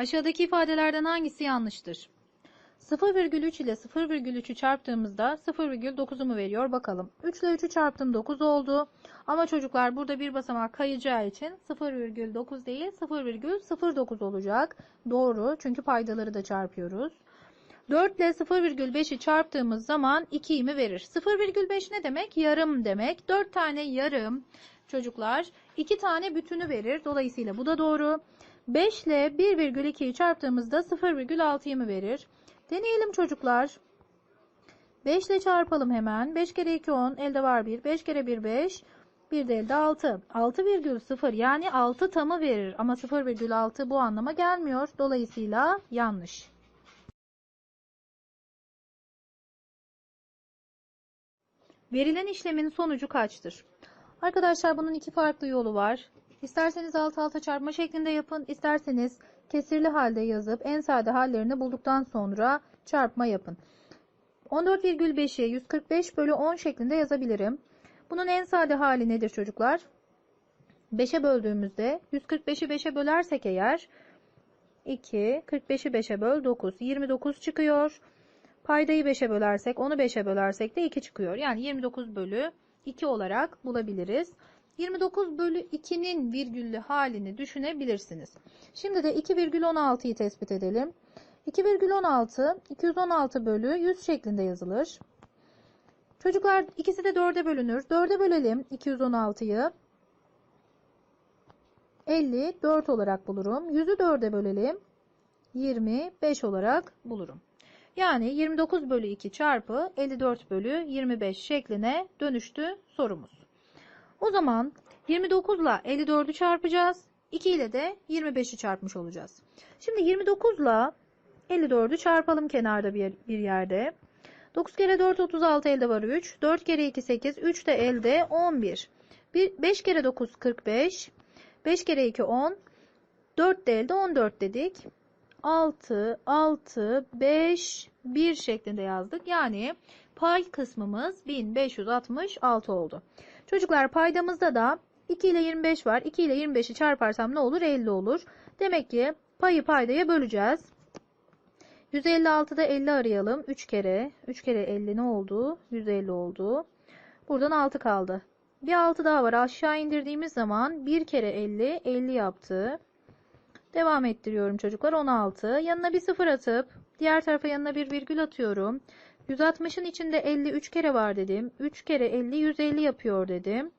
Aşağıdaki ifadelerden hangisi yanlıştır? 0,3 ile 0,3'ü çarptığımızda 0,9'u mu veriyor bakalım. 3 ile 3'ü çarptım 9 oldu. Ama çocuklar burada bir basamak kayacağı için 0,9 değil 0,09 olacak. Doğru çünkü paydaları da çarpıyoruz. 4 ile 0,5'i çarptığımız zaman 2'yi mi verir? 0,5 ne demek? Yarım demek. 4 tane yarım çocuklar 2 tane bütünü verir. Dolayısıyla bu da doğru. 5 ile 1,2'yi çarptığımızda 0,6'yı mı verir? Deneyelim çocuklar. 5 ile çarpalım hemen. 5 kere 2 10. Elde var 1. 5 kere 1 5. Bir de elde 6. 6,0 yani 6 tamı verir. Ama 0,6 bu anlama gelmiyor. Dolayısıyla yanlış. Verilen işlemin sonucu kaçtır? Arkadaşlar bunun iki farklı yolu var. İsterseniz alt alta çarpma şeklinde yapın. isterseniz kesirli halde yazıp en sade hallerini bulduktan sonra çarpma yapın. 14,5'i 145 bölü 10 şeklinde yazabilirim. Bunun en sade hali nedir çocuklar? 5'e böldüğümüzde 145'i 5'e bölersek eğer 2, 45'i 5'e böl 9, 29 çıkıyor. Paydayı 5'e bölersek, onu 5'e bölersek de 2 çıkıyor. Yani 29 bölü 2 olarak bulabiliriz. 29 bölü 2'nin virgüllü halini düşünebilirsiniz. Şimdi de 2,16'yı tespit edelim. 2,16 216 bölü 100 şeklinde yazılır. Çocuklar ikisi de 4'e bölünür. 4'e bölelim 216'yı. 54 olarak bulurum. 100'ü 4'e bölelim. 25 olarak bulurum. Yani 29 bölü 2 çarpı 54 bölü 25 şekline dönüştü sorumuz. O zaman 29 ile 54'ü çarpacağız. 2 ile de 25'i çarpmış olacağız. Şimdi 29 ile 54'ü çarpalım kenarda bir, bir yerde. 9 kere 4 36 elde var 3. 4 kere 2 8. 3 de elde 11. 5 kere 9 45. 5 kere 2 10. 4 de elde 14 dedik. 6, 6, 5, 1 şeklinde yazdık. Yani pay kısmımız 1566 oldu. Çocuklar paydamızda da 2 ile 25 var. 2 ile 25'i çarparsam ne olur? 50 olur. Demek ki payı paydaya böleceğiz. 156'da 50 arayalım. 3 kere. 3 kere 50 ne oldu? 150 oldu. Buradan 6 kaldı. Bir 6 daha var. Aşağı indirdiğimiz zaman 1 kere 50 50 yaptı. Devam ettiriyorum çocuklar. 16. Yanına bir 0 atıp diğer tarafa yanına bir virgül atıyorum. 160'ın içinde 50 3 kere var dedim. 3 kere 50 150 yapıyor dedim.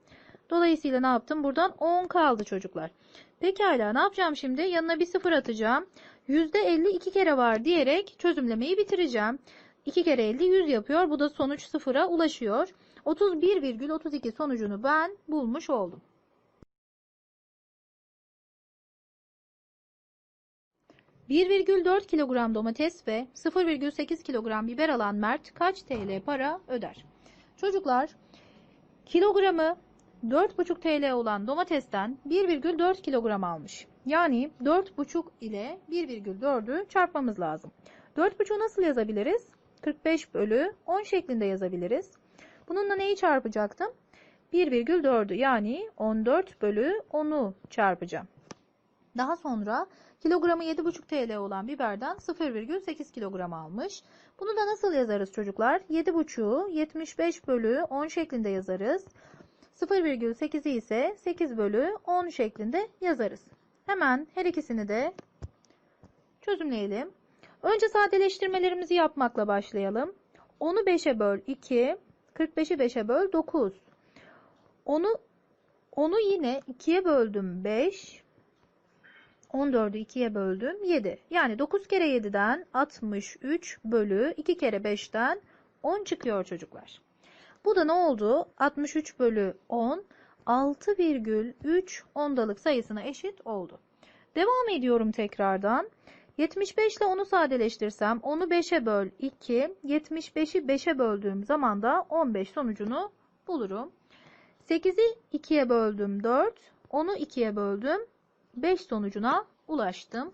Dolayısıyla ne yaptım? Buradan 10 kaldı çocuklar. Pekala ne yapacağım şimdi? Yanına bir 0 atacağım. %50 2 kere var diyerek çözümlemeyi bitireceğim. 2 kere 50 100 yapıyor. Bu da sonuç 0'a ulaşıyor. 31,32 sonucunu ben bulmuş oldum. ...1,4 kilogram domates ve 0,8 kilogram biber alan Mert kaç TL para öder? Çocuklar kilogramı 4,5 TL olan domatesten 1,4 kilogram almış. Yani 4,5 ile 1,4'ü çarpmamız lazım. 4,5'u nasıl yazabiliriz? 45 bölü 10 şeklinde yazabiliriz. Bununla neyi çarpacaktım? 1,4'ü yani 14 bölü 10'u çarpacağım. Daha sonra kilogramı 7,5 TL olan biberden 0,8 kilogram almış. Bunu da nasıl yazarız çocuklar? 7,5'u 75 bölü 10 şeklinde yazarız. 0,8'i ise 8 bölü 10 şeklinde yazarız. Hemen her ikisini de çözümleyelim. Önce sadeleştirmelerimizi yapmakla başlayalım. 10'u 5'e böl 2, 45'i 5'e böl 9. Onu onu yine 2'ye böldüm 5. 14'ü 2'ye böldüm 7. Yani 9 kere 7'den 63 bölü 2 kere 5'ten 10 çıkıyor çocuklar. Bu da ne oldu? 63 bölü 10 6,3 ondalık sayısına eşit oldu. Devam ediyorum tekrardan. 75 ile 10'u sadeleştirsem 10'u 5'e böl 2, 75'i 5'e böldüğüm zaman da 15 sonucunu bulurum. 8'i 2'ye böldüm 4, 10'u 2'ye böldüm 5 sonucuna ulaştım.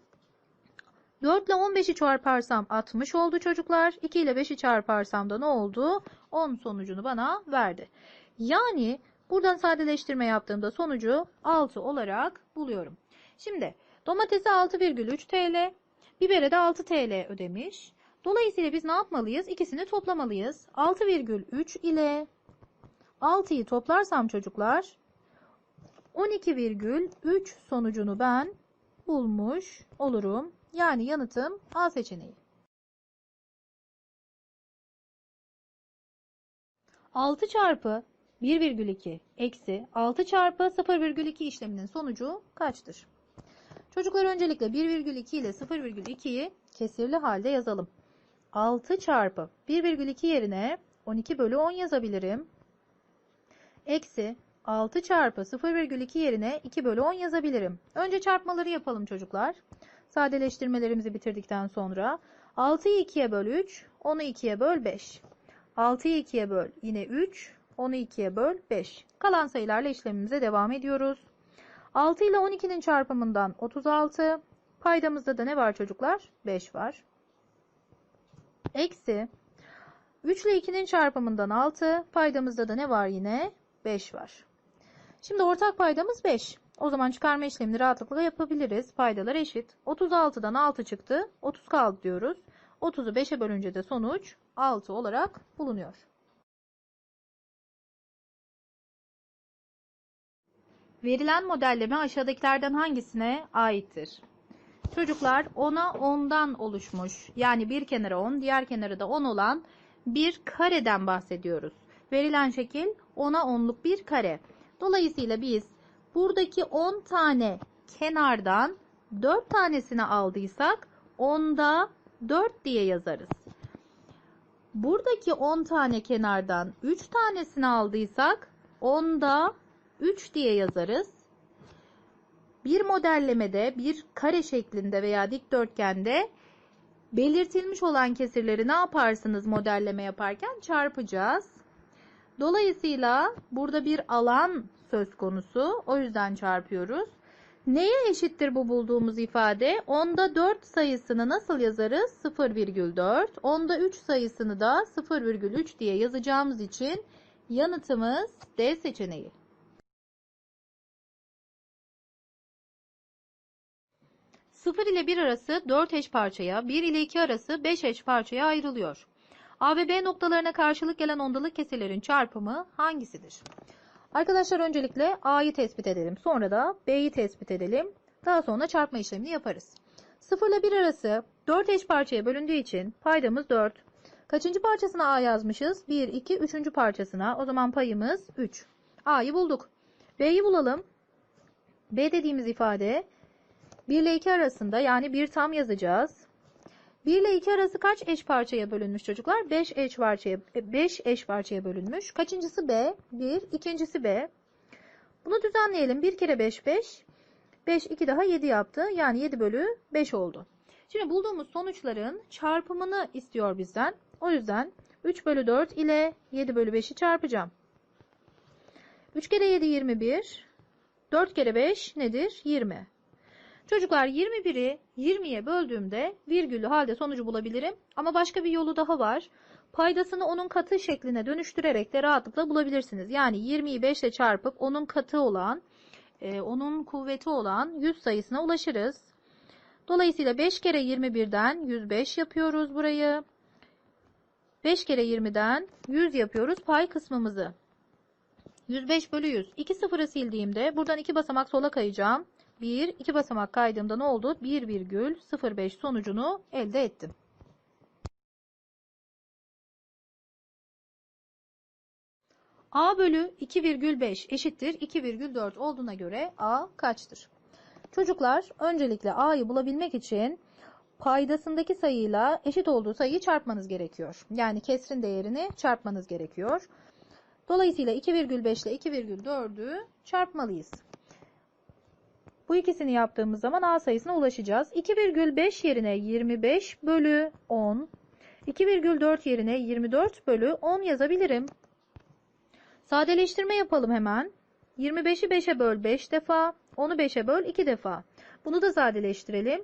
4 ile 15'i çarparsam 60 oldu çocuklar. 2 ile 5'i çarparsam da ne oldu? 10 sonucunu bana verdi. Yani buradan sadeleştirme yaptığımda sonucu 6 olarak buluyorum. Şimdi Domatese 6,3 TL, bibere de 6 TL ödemiş. Dolayısıyla biz ne yapmalıyız? İkisini toplamalıyız. 6,3 ile 6'yı toplarsam çocuklar 12,3 sonucunu ben bulmuş olurum. Yani yanıtım A seçeneği. 6 çarpı 1,2 eksi 6 çarpı 0,2 işleminin sonucu kaçtır? Çocuklar öncelikle 1,2 ile 0,2'yi kesirli halde yazalım. 6 çarpı 1,2 yerine 12 bölü 10 yazabilirim. Eksi 6 çarpı 0,2 yerine 2 bölü 10 yazabilirim. Önce çarpmaları yapalım çocuklar. Sadeleştirmelerimizi bitirdikten sonra 6'yı 2'ye böl 3, 10'u 2'ye böl 5. 6'yı 2'ye böl yine 3, 10'u 2'ye böl 5. Kalan sayılarla işlemimize devam ediyoruz. 6 ile 12'nin çarpımından 36. Paydamızda da ne var çocuklar? 5 var. Eksi 3 ile 2'nin çarpımından 6. Paydamızda da ne var yine? 5 var. Şimdi ortak paydamız 5. O zaman çıkarma işlemini rahatlıkla yapabiliriz. Paydalar eşit. 36'dan 6 çıktı. 30 kaldı diyoruz. 30'u 5'e bölünce de sonuç 6 olarak bulunuyor. Verilen modelleme aşağıdakilerden hangisine aittir? Çocuklar 10'a 10'dan oluşmuş. Yani bir kenarı 10, diğer kenarı da 10 olan bir kareden bahsediyoruz. Verilen şekil 10'a 10'luk bir kare. Dolayısıyla biz buradaki 10 tane kenardan 4 tanesini aldıysak 10'da 4 diye yazarız. Buradaki 10 tane kenardan 3 tanesini aldıysak 10'da 3 diye yazarız. Bir modellemede bir kare şeklinde veya dikdörtgende belirtilmiş olan kesirleri ne yaparsınız modelleme yaparken çarpacağız. Dolayısıyla burada bir alan söz konusu. O yüzden çarpıyoruz. Neye eşittir bu bulduğumuz ifade? Onda 4 sayısını nasıl yazarız? 0,4. Onda 3 sayısını da 0,3 diye yazacağımız için yanıtımız D seçeneği. Sıfır ile 1 arası 4 eş parçaya, 1 ile 2 arası 5 eş parçaya ayrılıyor. A ve B noktalarına karşılık gelen ondalık kesirlerin çarpımı hangisidir? Arkadaşlar öncelikle A'yı tespit edelim. Sonra da B'yi tespit edelim. Daha sonra çarpma işlemini yaparız. 0 ile 1 arası 4 eş parçaya bölündüğü için paydamız 4. Kaçıncı parçasına A yazmışız? 1, 2, 3. parçasına. O zaman payımız 3. A'yı bulduk. B'yi bulalım. B dediğimiz ifade 1 ile 2 arasında yani bir tam yazacağız. 1 ile 2 arası kaç eş parçaya bölünmüş çocuklar? 5 eş parçaya 5 eş parçaya bölünmüş. Kaçıncısı B? 1, ikincisi B. Bunu düzenleyelim. 1 kere 5 5. 5 2 daha 7 yaptı. Yani 7 bölü 5 oldu. Şimdi bulduğumuz sonuçların çarpımını istiyor bizden. O yüzden 3 bölü 4 ile 7 bölü 5'i çarpacağım. 3 kere 7 21. 4 kere 5 nedir? 20. Çocuklar 21'i 20'ye böldüğümde virgüllü halde sonucu bulabilirim. Ama başka bir yolu daha var. Paydasını onun katı şekline dönüştürerek de rahatlıkla bulabilirsiniz. Yani 20'yi 5 ile çarpıp onun katı olan, e, onun kuvveti olan 100 sayısına ulaşırız. Dolayısıyla 5 kere 21'den 105 yapıyoruz burayı. 5 kere 20'den 100 yapıyoruz pay kısmımızı. 105 bölü 100. 2 sıfırı sildiğimde buradan 2 basamak sola kayacağım. 1, 2 basamak kaydığımda ne oldu? 1,05 sonucunu elde ettim. A bölü 2,5 eşittir 2,4 olduğuna göre A kaçtır? Çocuklar öncelikle A'yı bulabilmek için paydasındaki sayıyla eşit olduğu sayıyı çarpmanız gerekiyor. Yani kesrin değerini çarpmanız gerekiyor. Dolayısıyla 2,5 ile 2,4'ü çarpmalıyız. Bu ikisini yaptığımız zaman A sayısına ulaşacağız. 2,5 yerine 25 bölü 10. 2,4 yerine 24 bölü 10 yazabilirim. Sadeleştirme yapalım hemen. 25'i 5'e böl 5 defa. 10'u 5'e böl 2 defa. Bunu da sadeleştirelim.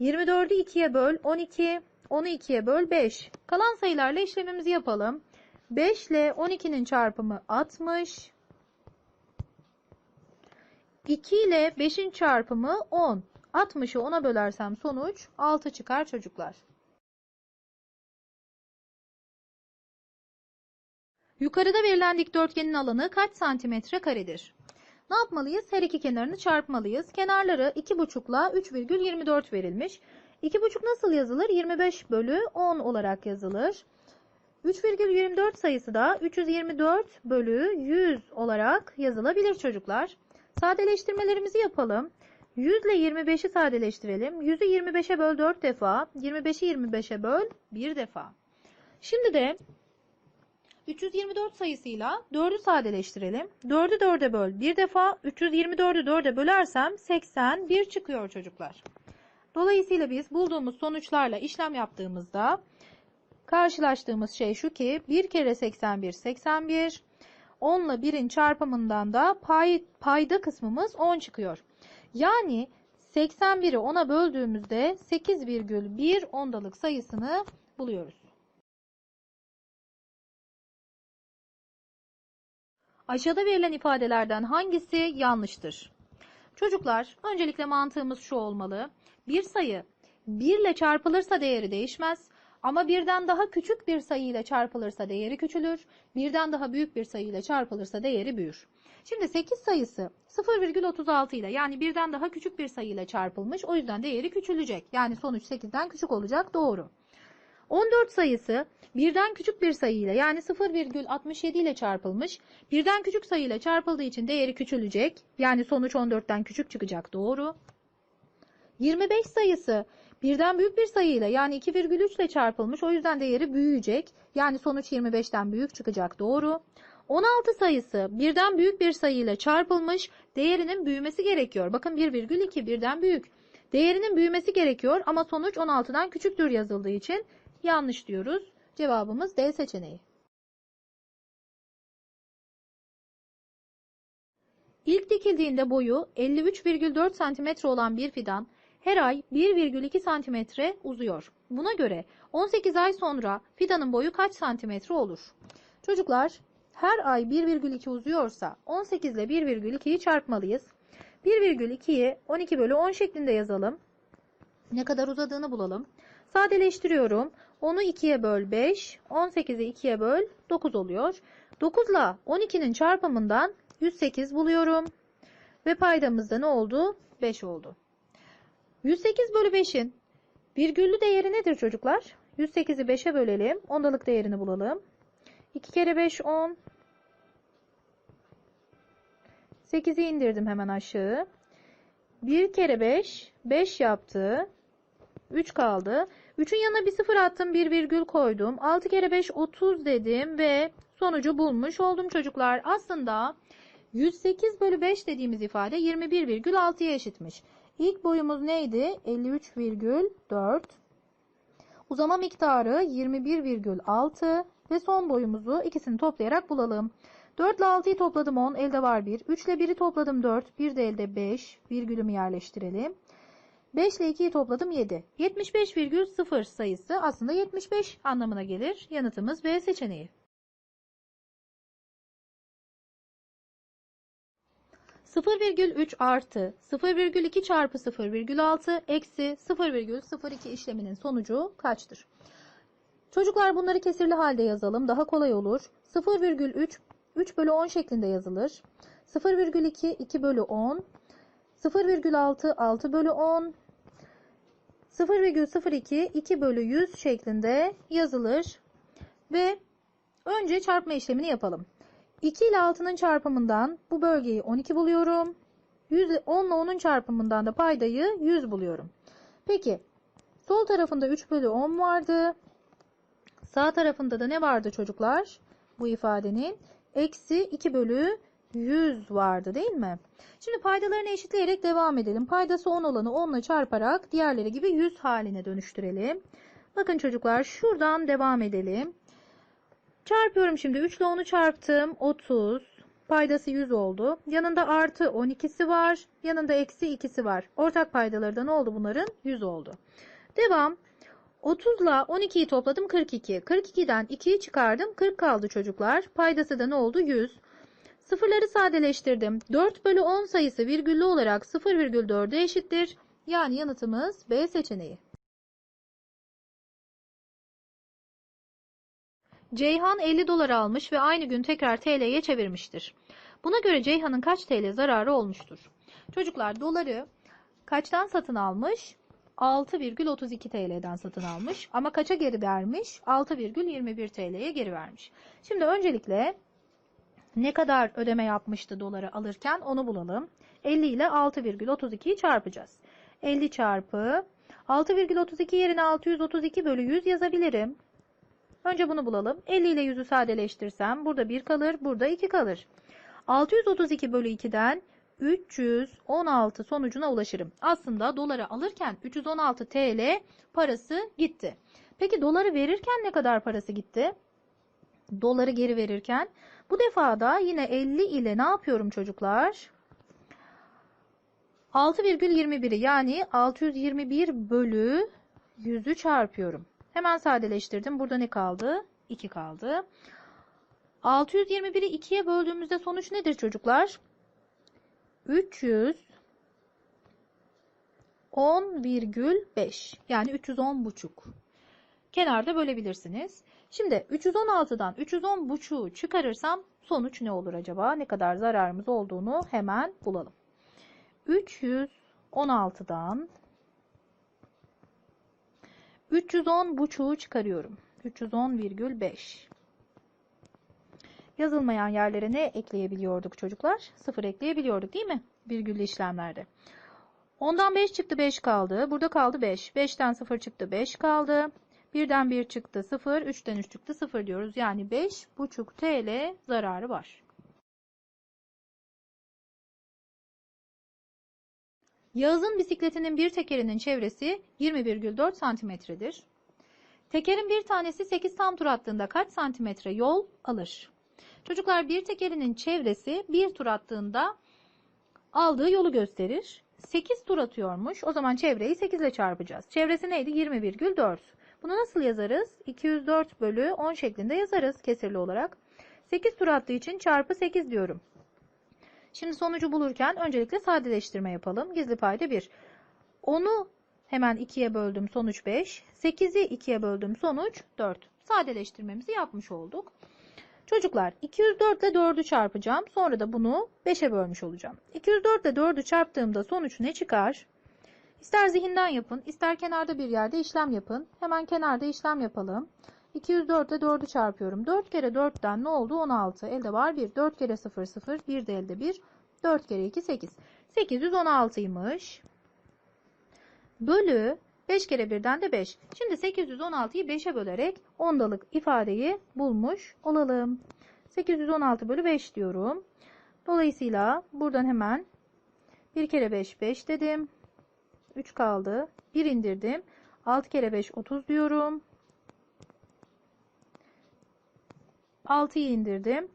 24'ü 2'ye böl 12. 10'u 2'ye böl 5. Kalan sayılarla işlemimizi yapalım. 5 ile 12'nin çarpımı 60. 2 ile 5'in çarpımı 10. 60'ı 10'a bölersem sonuç 6 çıkar çocuklar. Yukarıda verilen dikdörtgenin alanı kaç santimetre karedir? Ne yapmalıyız? Her iki kenarını çarpmalıyız. Kenarları 2,5 ile 3,24 verilmiş. 2,5 nasıl yazılır? 25 bölü 10 olarak yazılır. 3,24 sayısı da 324 bölü 100 olarak yazılabilir çocuklar. Sadeleştirmelerimizi yapalım. 100 ile 25'i sadeleştirelim. 100'ü 25'e böl 4 defa. 25'i 25'e böl 1 defa. Şimdi de 324 sayısıyla 4'ü sadeleştirelim. 4'ü 4'e böl bir defa. 324'ü 4'e bölersem 81 çıkıyor çocuklar. Dolayısıyla biz bulduğumuz sonuçlarla işlem yaptığımızda karşılaştığımız şey şu ki 1 kere 81 81 10 ile 1'in çarpımından da pay, payda kısmımız 10 çıkıyor. Yani 81'i 10'a böldüğümüzde 8,1 ondalık sayısını buluyoruz. Aşağıda verilen ifadelerden hangisi yanlıştır? Çocuklar, öncelikle mantığımız şu olmalı. Bir sayı 1 ile çarpılırsa değeri değişmez. Ama birden daha küçük bir sayı ile çarpılırsa değeri küçülür. Birden daha büyük bir sayı ile çarpılırsa değeri büyür. Şimdi 8 sayısı 0,36 ile yani birden daha küçük bir sayı ile çarpılmış. O yüzden değeri küçülecek. Yani sonuç 8'den küçük olacak. Doğru. 14 sayısı birden küçük bir sayı ile yani 0,67 ile çarpılmış. Birden küçük sayı ile çarpıldığı için değeri küçülecek. Yani sonuç 14'ten küçük çıkacak. Doğru. 25 sayısı birden büyük bir sayı ile yani 2,3 ile çarpılmış. O yüzden değeri büyüyecek. Yani sonuç 25'ten büyük çıkacak. Doğru. 16 sayısı birden büyük bir sayı ile çarpılmış. Değerinin büyümesi gerekiyor. Bakın 1,2 birden büyük. Değerinin büyümesi gerekiyor ama sonuç 16'dan küçüktür yazıldığı için yanlış diyoruz. Cevabımız D seçeneği. İlk dikildiğinde boyu 53,4 cm olan bir fidan her ay 1,2 cm uzuyor. Buna göre 18 ay sonra fidanın boyu kaç santimetre olur? Çocuklar her ay 1,2 uzuyorsa 18 ile 1,2'yi çarpmalıyız. 1,2'yi 12 bölü 10 şeklinde yazalım. Ne kadar uzadığını bulalım. Sadeleştiriyorum. 10'u 2'ye böl 5, 18'i 2'ye böl 9 oluyor. 9 ile 12'nin çarpımından 108 buluyorum. Ve paydamızda ne oldu? 5 oldu. 108 bölü 5'in virgüllü değeri nedir çocuklar? 108'i 5'e bölelim. Ondalık değerini bulalım. 2 kere 5 10. 8'i indirdim hemen aşağı. 1 kere 5 5 yaptı. 3 kaldı. 3'ün yanına bir sıfır attım. Bir virgül koydum. 6 kere 5 30 dedim ve sonucu bulmuş oldum çocuklar. Aslında 108 bölü 5 dediğimiz ifade 21,6'ya eşitmiş. İlk boyumuz neydi? 53,4. Uzama miktarı 21,6 ve son boyumuzu ikisini toplayarak bulalım. 4 ile 6'yı topladım 10, elde var 1. 3 ile 1'i topladım 4, 1 de elde 5. Virgülümü yerleştirelim. 5 ile 2'yi topladım 7. 75,0 sayısı aslında 75 anlamına gelir. Yanıtımız B seçeneği. 0,3 artı 0,2 çarpı 0,6 eksi 0,02 işleminin sonucu kaçtır? Çocuklar bunları kesirli halde yazalım. Daha kolay olur. 0,3 3 bölü 10 şeklinde yazılır. 0,2 2 bölü 10 0,6 6 bölü 10 0,02 2 bölü 100 şeklinde yazılır. Ve önce çarpma işlemini yapalım. 2 ile 6'nın çarpımından bu bölgeyi 12 buluyorum. 100, 10 ile 10'un çarpımından da paydayı 100 buluyorum. Peki sol tarafında 3 bölü 10 vardı. Sağ tarafında da ne vardı çocuklar? Bu ifadenin eksi 2 bölü 100 vardı değil mi? Şimdi paydalarını eşitleyerek devam edelim. Paydası 10 olanı 10 ile çarparak diğerleri gibi 100 haline dönüştürelim. Bakın çocuklar şuradan devam edelim. Çarpıyorum şimdi. 3 ile 10'u çarptım. 30. Paydası 100 oldu. Yanında artı 12'si var. Yanında eksi 2'si var. Ortak paydaları da ne oldu bunların? 100 oldu. Devam. 30 ile 12'yi topladım 42. 42'den 2'yi çıkardım. 40 kaldı çocuklar. Paydası da ne oldu? 100. Sıfırları sadeleştirdim. 4 bölü 10 sayısı virgüllü olarak 0,4'e eşittir. Yani yanıtımız B seçeneği. Ceyhan 50 dolar almış ve aynı gün tekrar TL'ye çevirmiştir. Buna göre Ceyhan'ın kaç TL zararı olmuştur? Çocuklar doları kaçtan satın almış? 6,32 TL'den satın almış ama kaça geri vermiş? 6,21 TL'ye geri vermiş. Şimdi öncelikle ne kadar ödeme yapmıştı doları alırken onu bulalım. 50 ile 6,32'yi çarpacağız. 50 çarpı 6,32 yerine 632 bölü 100 yazabilirim. Önce bunu bulalım. 50 ile 100'ü sadeleştirsem burada 1 kalır, burada 2 kalır. 632 bölü 2'den 316 sonucuna ulaşırım. Aslında doları alırken 316 TL parası gitti. Peki doları verirken ne kadar parası gitti? Doları geri verirken bu defa da yine 50 ile ne yapıyorum çocuklar? 6,21'i yani 621 bölü 100'ü çarpıyorum. Hemen sadeleştirdim. Burada ne kaldı? 2 kaldı. 621'i 2'ye böldüğümüzde sonuç nedir çocuklar? 310,5 yani 310 buçuk. Kenarda bölebilirsiniz. Şimdi 316'dan 310 buçuğu çıkarırsam sonuç ne olur acaba? Ne kadar zararımız olduğunu hemen bulalım. 316'dan 310 buçuğu çıkarıyorum. 310,5. Yazılmayan yerlere ne ekleyebiliyorduk çocuklar? Sıfır ekleyebiliyorduk değil mi? Virgüllü işlemlerde. Ondan 5 çıktı 5 kaldı. Burada kaldı 5. 5'ten 0 çıktı 5 kaldı. 1'den 1 çıktı 0. 3'ten 3 çıktı 0 diyoruz. Yani 5,5 TL zararı var. Yağız'ın bisikletinin bir tekerinin çevresi 20,4 santimetredir. Tekerin bir tanesi 8 tam tur attığında kaç santimetre yol alır? Çocuklar bir tekerinin çevresi bir tur attığında aldığı yolu gösterir. 8 tur atıyormuş. O zaman çevreyi 8 ile çarpacağız. Çevresi neydi? 20,4. Bunu nasıl yazarız? 204 bölü 10 şeklinde yazarız kesirli olarak. 8 tur attığı için çarpı 8 diyorum. Şimdi sonucu bulurken öncelikle sadeleştirme yapalım. Gizli payda 1. 10'u hemen 2'ye böldüm sonuç 5. 8'i 2'ye böldüm sonuç 4. Sadeleştirmemizi yapmış olduk. Çocuklar 204 ile 4'ü çarpacağım. Sonra da bunu 5'e bölmüş olacağım. 204 ile 4'ü çarptığımda sonuç ne çıkar? İster zihinden yapın, ister kenarda bir yerde işlem yapın. Hemen kenarda işlem yapalım. 204 ile 4'ü çarpıyorum. 4 kere 4'ten ne oldu? 16. Elde var 1. 4 kere 0 0. 1 de elde 1. 4 kere 2 8. 816'ymış. Bölü 5 kere 1'den de 5. Şimdi 816'yı 5'e bölerek ondalık ifadeyi bulmuş olalım. 816 bölü 5 diyorum. Dolayısıyla buradan hemen 1 kere 5 5 dedim. 3 kaldı. 1 indirdim. 6 kere 5 30 diyorum. 6'yı indirdim.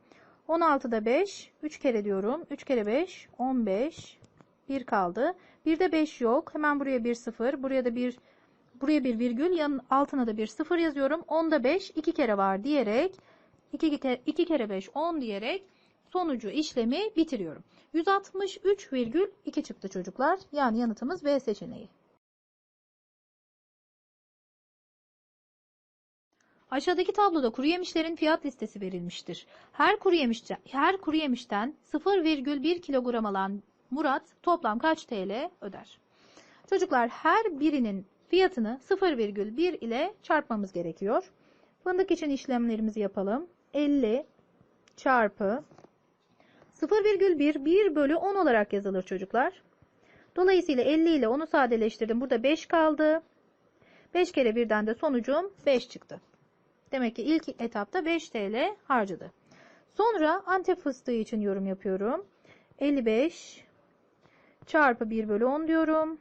16'da 5. 3 kere diyorum. 3 kere 5 15. 1 kaldı. Bir de 5 yok. Hemen buraya bir 0. Buraya da bir buraya bir virgül. Yanın altına da bir 0 yazıyorum. 10'da 5 2 kere var diyerek 2, kere, 2 kere 5 10 diyerek sonucu işlemi bitiriyorum. 163,2 çıktı çocuklar. Yani yanıtımız B seçeneği. Aşağıdaki tabloda kuru yemişlerin fiyat listesi verilmiştir. Her kuru yemişten, her kuru yemişten 0,1 kilogram alan Murat toplam kaç TL öder? Çocuklar her birinin fiyatını 0,1 ile çarpmamız gerekiyor. Fındık için işlemlerimizi yapalım. 50 çarpı 0,1 1 bölü 10 olarak yazılır çocuklar. Dolayısıyla 50 ile 10'u sadeleştirdim. Burada 5 kaldı. 5 kere 1'den de sonucum 5 çıktı. Demek ki ilk etapta 5 TL harcadı. Sonra Antep fıstığı için yorum yapıyorum. 55 çarpı 1 bölü 10 diyorum.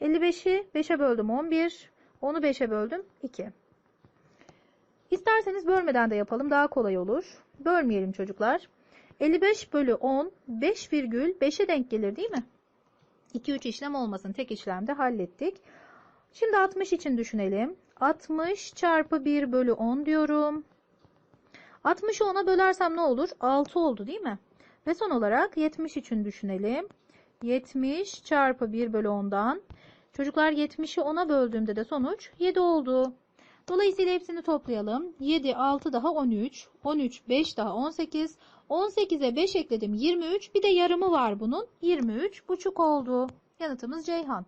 55'i 5'e böldüm 11. 10'u 5'e böldüm 2. İsterseniz bölmeden de yapalım daha kolay olur. Bölmeyelim çocuklar. 55 bölü 10 5,5'e denk gelir değil mi? 2-3 işlem olmasın tek işlemde hallettik. Şimdi 60 için düşünelim. 60 çarpı 1 bölü 10 diyorum. 60'ı 10'a bölersem ne olur? 6 oldu değil mi? Ve son olarak 70 için düşünelim. 70 çarpı 1 bölü 10'dan. Çocuklar 70'i 10'a böldüğümde de sonuç 7 oldu. Dolayısıyla hepsini toplayalım. 7, 6 daha 13. 13, 5 daha 18. 18'e 5 ekledim 23. Bir de yarımı var bunun. 23 buçuk oldu. Yanıtımız Ceyhan.